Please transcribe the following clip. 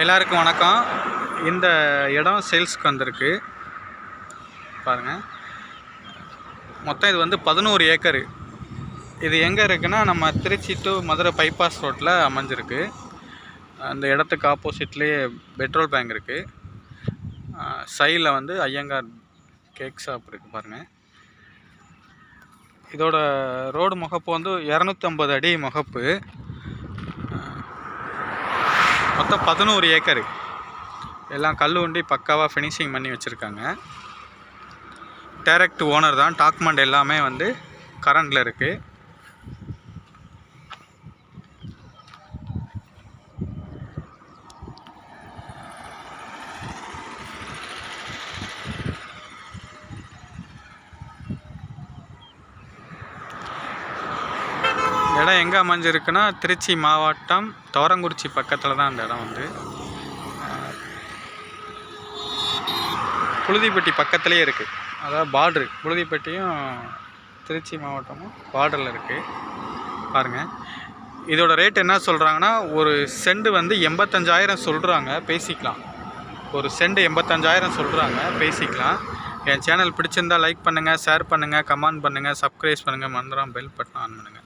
எல்லாருக்கும் வணக்கம். இந்த இடம் சேல்ஸ்க்கு வந்திருக்கு. பாருங்கள் மொத்தம் இது வந்து பதினோரு ஏக்கரு. இது எங்கே இருக்குன்னா நம்ம திருச்சி டு மதுரை பைபாஸ் ரோட்டில் அமைஞ்சிருக்கு. அந்த இடத்துக்கு ஆப்போசிட்லேயே பெட்ரோல் பேங்க் இருக்குது சைடில் வந்து ஐயங்கார் கேக் ஷாப் இருக்குது பாருங்கள் இதோட ரோடு முகப்பு வந்து இரநூத்தம்பது அடி முகப்பு. மொத்தம் பதினோரு ஏக்கரு. எல்லாம் கல் உண்டி பக்காவாக ஃபினிஷிங் பண்ணி வச்சுருக்காங்க. டேரக்ட் ஓனர் தான். டாக்குமெண்ட் எல்லாமே வந்து கரண்டில் இருக்குது இடம் எங்கே அமைஞ்சிருக்குன்னா திருச்சி மாவட்டம் தோரங்குறிச்சி பக்கத்தில் தான் அந்த இடம் வந்து. புழுதிப்பட்டி பக்கத்துலேயே இருக்குது அதாவது பார்ட்ரு. புழுதிப்பட்டியும் திருச்சி மாவட்டமும் பார்டரில் இருக்குது பாருங்கள் இதோட ரேட் என்ன சொல்கிறாங்கன்னா ஒரு செண்டு வந்து எண்பத்தஞ்சாயிரம் சொல்கிறாங்க பேசிக்கலாம். ஒரு செண்டு எண்பத்தஞ்சாயிரம் சொல்கிறாங்க பேசிக்கலாம். என் சேனல் பிடிச்சிருந்தா லைக் பண்ணுங்கள் ஷேர் பண்ணுங்கள் கமெண்ட் பண்ணுங்கள் சப்ஸ்கிரைப் பண்ணுங்கள் மந்திரம் பெல் பட்டன் ஆன் பண்ணுங்கள்